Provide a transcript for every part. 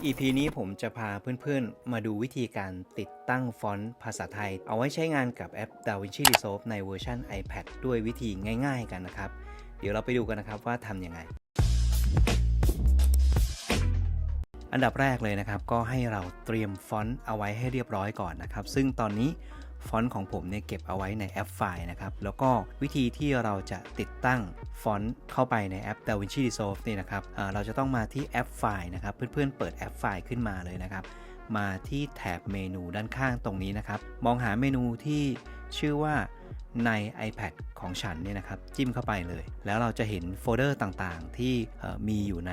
EP นี้ผมจะพาเพื่อนๆ มาดูวิธีการติดตั้งฟอนต์ภาษาไทย เอาไว้ใช้งานกับแอป DaVinci Resolve ในเวอร์ชัน iPad ด้วยวิธีง่ายๆกันนะครับ เดี๋ยวเราไปดูกันนะครับว่าทำยังไง อันดับแรกเลยนะครับ ก็ให้เราเตรียมฟอนต์เอาไว้ให้เรียบร้อยก่อนนะครับ ซึ่งตอนนี้ ฟอนต์ของผมเนี่ยเก็บเอาไว้ในแอปไฟล์นะครับ แล้วก็วิธีที่เราจะติดตั้งฟอนต์เข้าไปในแอป DaVinci Resolve นี่นะครับเราจะต้องมาที่แอปไฟล์นะครับ เพื่อนๆเปิดแอปไฟล์ขึ้นมาเลยนะครับ มาที่แถบเมนูด้านข้างตรงนี้นะครับ มองหาเมนูที่ชื่อว่าใน iPad ของฉันเนี่ยนะครับ จิ้มเข้าไปเลย แล้วเราจะเห็นโฟลเดอร์ต่างๆ ที่เอ่มีอยู่ใน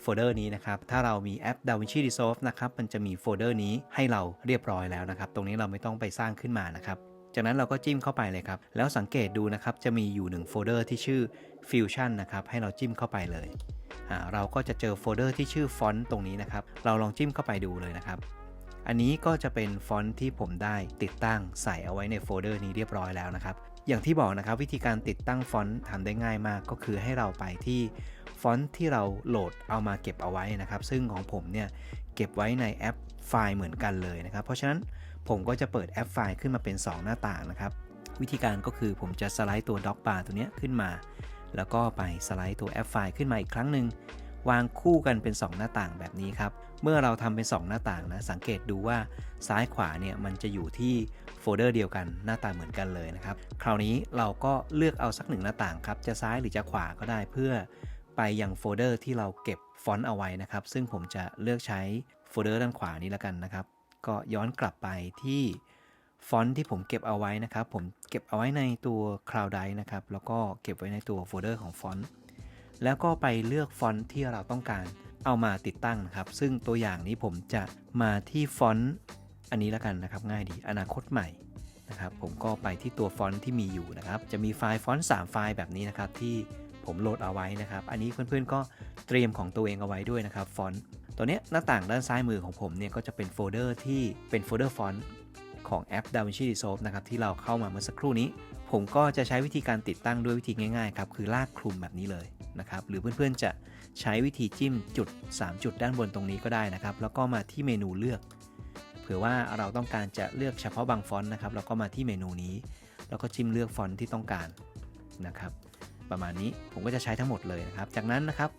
โฟลเดอร์นี้นะครับ ถ้าเรามีแอป DaVinci Resolve นะครับ มันจะมีโฟลเดอร์นี้ให้เราเรียบร้อยแล้วนะครับ ตรงนี้เราไม่ต้องไปสร้างขึ้นมานะครับจากนั้นเราก็จิ้มเข้าไปเลยครับ แล้วสังเกตดูนะครับ จะมีอยู่ 1 โฟลเดอร์ที่ชื่อ Fusion นะครับ ให้เราจิ้มเข้าไปเลย เราก็จะเจอโฟลเดอร์ที่ชื่อฟอนต์ตรงนี้นะครับ เราลองจิ้มเข้าไปดูเลยนะครับ อันนี้ก็จะเป็นฟอนต์ที่ผมได้ติดตั้งใส่เอาไว้ในโฟลเดอร์นี้เรียบร้อยแล้วนะครับ อย่างที่บอกนะครับวิธีการติดตั้งฟอนต์ทำได้ง่ายมากก็คือให้เราไปที่ ฟอนต์ที่เราโหลดเอามาเก็บเอาไว้นะครับ ซึ่งของผมเนี่ยเก็บไว้ในแอปไฟล์เหมือนกันเลยนะครับ เพราะฉะนั้นผมก็จะเปิดแอปไฟล์ขึ้นมาเป็น 2 หน้าต่างนะครับ วิธีการก็คือผมจะสไลด์ตัว dock bar ตัวนี้ขึ้นมา แล้วก็ไปสไลด์ตัวแอปไฟล์ขึ้นมาอีกครั้งหนึ่งวางคู่กันเป็น 2 หน้าต่างแบบนี้ครับ เมื่อเราทำเป็น 2 หน้าต่างนะสังเกตดูว่าซ้ายขวาเนี่ยมันจะอยู่ที่โฟลเดอร์เดียวกันหน้าต่างเหมือนกันเลยนะครับ คราวนี้เราก็เลือกเอาสักหนึ่งหน้าต่างครับ จะซ้ายหรือจะขวาก็ได้เพื่อ ไปยังโฟลเดอร์ที่เราเก็บฟอนต์เอาไว้นะครับ ซึ่งผมจะเลือกใช้โฟลเดอร์ด้านขวานี้แล้วกันนะครับ ก็ย้อนกลับไปที่ฟอนต์ที่ผมเก็บเอาไว้นะครับ ผมเก็บเอาไว้ในตัว Cloud Drive นะครับ แล้วก็เก็บไว้ในตัวโฟลเดอร์ของฟอนต์ แล้วก็ไปเลือกฟอนต์ที่เราต้องการเอามาติดตั้งนะครับ ซึ่งตัวอย่างนี้ผมจะมาที่ฟอนต์อันนี้แล้วกันนะครับ ง่ายดี อนาคตใหม่นะครับ ผมก็ไปที่ตัวฟอนต์ที่มีอยู่นะครับ จะมีไฟล์ฟอนต์3ไฟล์แบบนี้นะครับที่ ผมโหลดเอาไว้นะครับ อันนี้เพื่อนๆก็เตรียมของตัวเองเอาไว้ด้วยนะครับฟอนต์ตัวนี้หน้าต่างด้านซ้ายมือของผมเนี่ยก็จะเป็นโฟลเดอร์ที่เป็นโฟลเดอร์ฟอนต์ของแอป DaVinci Resolve นะครับที่เราเข้ามาเมื่อสักครู่นี้ ผมก็จะใช้วิธีการติดตั้งด้วยวิธีง่ายๆครับคือลากคลุมแบบนี้เลยนะครับหรือเพื่อนๆจะใช้วิธีจิ้มจุด 3 จุดด้านบนตรงนี้ก็ได้นะครับแล้วก็มาที่เมนูเลือกเผื่อว่าเราต้องการจะเลือกเฉพาะบางฟอนต์นะครับเราก็มาที่เมนูนี้ แล้วก็จิ้มเลือกฟอนต์ที่ต้องการนะครับ ประมาณนี้ผมก็จะใช้ทั้งหมดเลยนะครับ จากนั้นนะครับ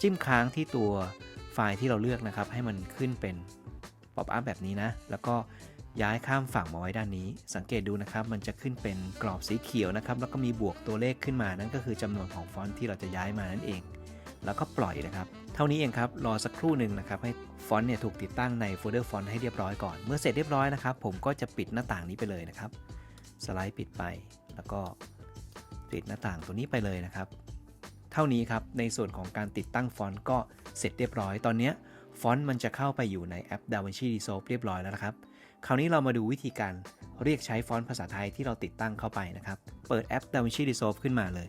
จิ้มค้างที่ตัวไฟล์ที่เราเลือกนะครับ ให้มันขึ้นเป็นป๊อปอัพแบบนี้นะ แล้วก็ย้ายข้ามฝั่งมาไว้ด้านนี้ สังเกตดูนะครับ มันจะขึ้นเป็นกรอบสีเขียวนะครับ แล้วก็มีบวกตัวเลขขึ้นมา นั่นก็คือจำนวนของฟอนต์ที่เราจะย้ายมานั่นเอง แล้วก็ปล่อยนะครับ เท่านี้เองครับ รอสักครู่หนึ่งนะครับ ให้ฟอนต์เนี่ยถูกติดตั้งในโฟลเดอร์ฟอนต์ให้เรียบร้อยก่อน เมื่อเสร็จเรียบร้อยนะครับ ผมก็จะปิดหน้าต่างนี้ไปเลยนะครับ สไลด์ปิดไป แล้วก็ ปิดหน้าต่างตัวนี้ไปเลยนะครับ เท่านี้ครับในส่วนของการติดตั้งฟอนต์ก็เสร็จเรียบร้อยตอนนี้ฟอนต์มันจะเข้าไปอยู่ในแอป DaVinci Resolve เรียบร้อยแล้วนะครับ คราวนี้เรามาดูวิธีการเรียกใช้ฟอนต์ภาษาไทยที่เราติดตั้งเข้าไปนะครับ เปิดแอป DaVinci Resolve ขึ้นมาเลย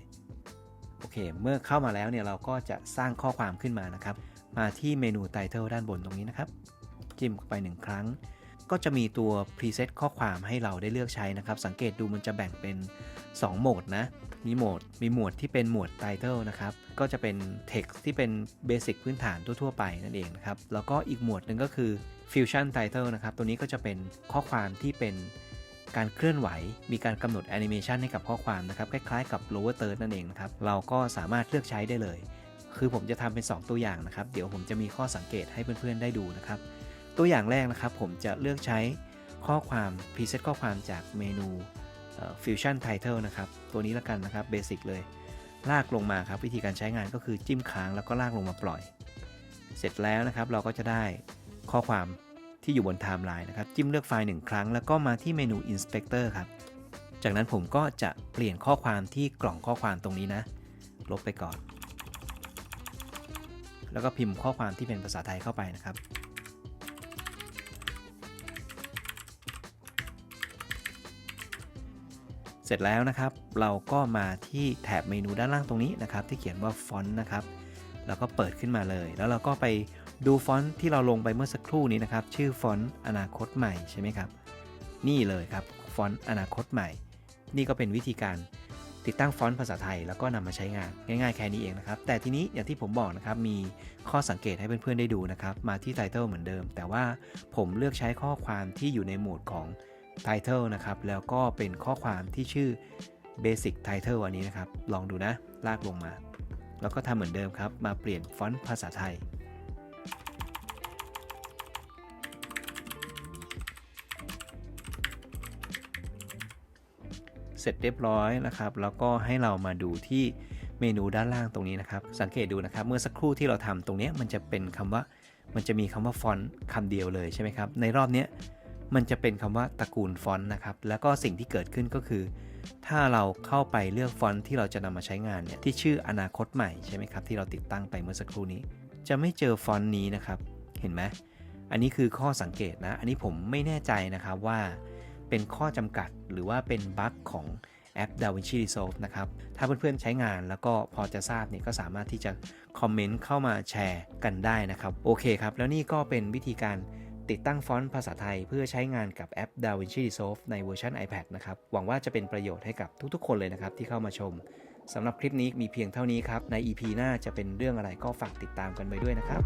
โอเค เมื่อเข้ามาแล้วเนี่ยเราก็จะสร้างข้อความขึ้นมานะครับ มาที่เมนู Title ด้านบนตรงนี้นะครับ จิ้มไปหนึ่งครั้ง ก็จะมีตัว preset ข้อความให้เราได้เลือกใช้นะครับ สังเกตดูมันจะแบ่งเป็น 2 โหมดนะ มีโหมด มีหมวดที่เป็นหมวด title นะครับ ก็จะเป็น text ที่เป็น basic พื้นฐานทั่วๆไปนั่นเองนะครับ แล้วก็อีกหมวดหนึ่งก็คือ fusion title นะครับ ตัวนี้ก็จะเป็นข้อความที่เป็นการเคลื่อนไหว มีการกำหนดแอนิเมชันให้กับข้อความนะครับ คล้ายๆกับ lower third นั่นเองนะครับ เราก็สามารถเลือกใช้ได้เลย คือผมจะทำเป็น 2 ตัวอย่างนะครับ เดี๋ยวผมจะมีข้อสังเกตให้เพื่อนๆได้ดูนะครับ ตัวอย่างแรกนะครับผมจะเลือกใช้ข้อความ preset ข้อความจากเมนู Fusion Title นะครับ ตัวนี้ละกันนะครับเบสิกเลย ลากลงมาครับ วิธีการใช้งานก็คือจิ้มค้างแล้วก็ลากลงมาปล่อย เสร็จแล้วนะครับเราก็จะได้ข้อความที่อยู่บนไทม์ไลน์นะครับ จิ้มเลือกไฟล์หนึ่งครั้ง แล้วก็มาที่เมนู Inspector ครับ จากนั้นผมก็จะเปลี่ยนข้อความที่กล่องข้อความตรงนี้นะ ลบไปก่อน แล้วก็พิมพ์ข้อความที่เป็นภาษาไทยเข้าไปนะครับ เสร็จแล้วนะครับ เราก็มาที่แถบเมนูด้านล่างตรงนี้นะครับ ที่เขียนว่าฟอนต์นะครับ แล้วก็เปิดขึ้นมาเลย แล้วเราก็ไปดูฟอนต์ที่เราลงไปเมื่อสักครู่นี้นะครับ ชื่อฟอนต์อนาคตใหม่ใช่ไหมครับ นี่เลยครับฟอนต์อนาคตใหม่ นี่ก็เป็นวิธีการติดตั้งฟอนต์ภาษาไทยแล้วก็นำมาใช้งานง่ายๆแค่นี้เองนะครับ แต่ทีนี้อย่างที่ผมบอกนะครับมีข้อสังเกตให้เพื่อนๆได้ดูนะครับ มาที่ Title เหมือนเดิม แต่ว่าผมเลือกใช้ข้อความที่อยู่ในโหมดของ Title นะครับ แล้วก็เป็นข้อความที่ชื่อ Basic Title อันนี้นะครับ ลองดูนะ ลากลงมา แล้วก็ทำเหมือนเดิมครับ มาเปลี่ยนฟอนต์ภาษาไทย เสร็จเรียบร้อยนะครับ แล้วก็ให้เรามาดูที่เมนูด้านล่างตรงนี้นะครับ สังเกตดูนะครับ เมื่อสักครู่ที่เราทำตรงนี้มันจะเป็นคำว่า มันจะมีคำว่าฟอนต์คำเดียวเลยใช่ไหมครับ ในรอบนี้ มันจะเป็นคำว่าตระกูลฟอนต์นะครับ แล้วก็สิ่งที่เกิดขึ้นก็คือ ถ้าเราเข้าไปเลือกฟอนต์ที่เราจะนำมาใช้งานเนี่ยที่ชื่ออนาคตใหม่ใช่ไหมครับที่เราติดตั้งไปเมื่อสักครู่นี้ จะไม่เจอฟอนต์นี้นะครับ เห็นไหมอันนี้คือข้อสังเกตนะ อันนี้ผมไม่แน่ใจนะครับว่า เป็นข้อจำกัดหรือว่าเป็นบั๊กของแอป DaVinci Resolve นะครับ ถ้าเพื่อนๆใช้งานแล้วก็พอจะทราบเนี่ยก็สามารถที่จะคอมเมนต์เข้ามาแชร์กันได้นะครับ โอเคครับ แล้วนี่ก็เป็นวิธีการ ติดตั้งฟอนต์ภาษาไทยเพื่อใช้งานกับแอป DaVinci Resolve ในเวอร์ชัน iPad นะครับ หวังว่าจะเป็นประโยชน์ให้กับทุกๆ คนเลยนะครับ ที่เข้ามาชมสำหรับคลิปนี้มีเพียงเท่านี้ครับ ใน EP หน้าจะเป็นเรื่องอะไรก็ฝากติดตามกันไปด้วยนะครับ